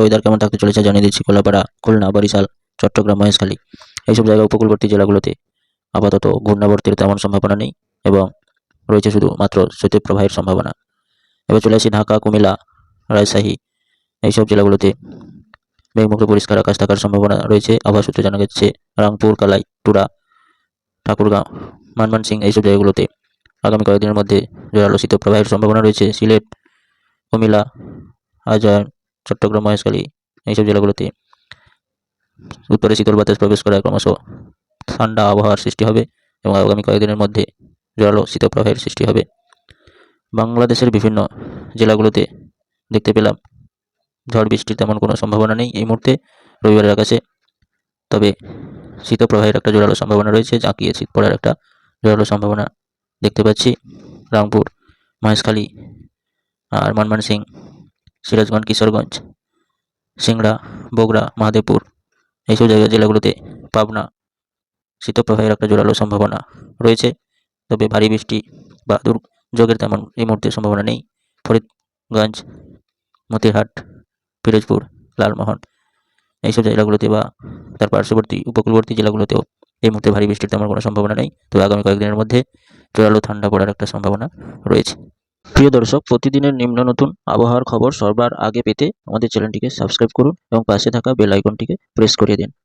Weather কেমন থাকতে চলেছে জানিয়ে দিচ্ছি কোলাপাড়া, খুলনা, বরিশাল, চট্টগ্রাম, মহেশখালী। এইসব জায়গা উপকূলবর্তী জেলাগুলোতে আপাতত ঘূর্ণাবর্তের তেমন সম্ভাবনা নেই এবং রয়েছে শুধু মাত্র শৈত্যপ্রবাহের সম্ভাবনা। এবার চলে আসি ঢাকা, কুমিল্লা, রাজশাহী। এইসব জেলাগুলোতে মেঘমুক্ত পরিষ্কার আকাশ থাকার সম্ভাবনা রয়েছে। আবহাওয়া সূত্রে জানা গেছে, রংপুর, কালাই টুরা ঠাকুরগাঁও মানমানসিং এইসব জায়গাগুলোতে আগামী কয়েকদিনের মধ্যে জোরালো শীতপ্রবাহের সম্ভাবনা রয়েছে। সিলেট, কুমিল্লা আজয় চট্টগ্রাম, মহেশখালী এইসব জেলাগুলোতে উত্তরে শীতল বাতাস প্রবেশ করায় ক্রমশ ঠান্ডা আবহাওয়ার সৃষ্টি হবে এবং আগামী কয়েকদিনের মধ্যে জোরালো শীতপ্রবাহের সৃষ্টি হবে। বাংলাদেশের বিভিন্ন জেলাগুলোতে দেখতে পেলাম ঝড় বৃষ্টির তেমন কোনো সম্ভাবনা নেই এই মুহূর্তে, রবিবারের আকাশে। তবে শীতপ্রবাহের একটা জোরালো সম্ভাবনা রয়েছে জাঁকিয়ে শীত পড়ার একটা জোরালো সম্ভাবনা দেখতে পাচ্ছি। রামপুর, মহেশখালী আর ময়মনসিং সিরাজগঞ্জ, কিশোরগঞ্জ, সিংড়া, বগুড়া, মহাদেবপুর, এইসব জায়গা জেলাগুলোতে পাবনা শীতপ্রবাহের একটা জোরালো সম্ভাবনা রয়েছে। তবে ভারী বৃষ্টি বা দুর্যোগের তেমন এই মুহূর্তে সম্ভাবনা নেই। ফরিদগঞ্জ মতিরহাট পিরোজপুর, লালমোহন এইসব জেলাগুলোতে বা তার পার্শ্ববর্তী, উপকূলবর্তী জেলাগুলোতেও এই মুহূর্তে ভারী বৃষ্টির তেমন কোনো সম্ভাবনা নেই। তবে আগামী কয়েকদিনের মধ্যে জোরালো ঠান্ডা পড়ার একটা সম্ভাবনা রয়েছে। প্রিয় দর্শক, প্রতিদিনের নিম্ন নতুন আবহাওয়ার খবর সবার আগে পেতে আমাদের চ্যানেলটিকে সাবস্ক্রাইব করুন এবং পাশে থাকা বেল আইকনটিকে প্রেস করে দিন।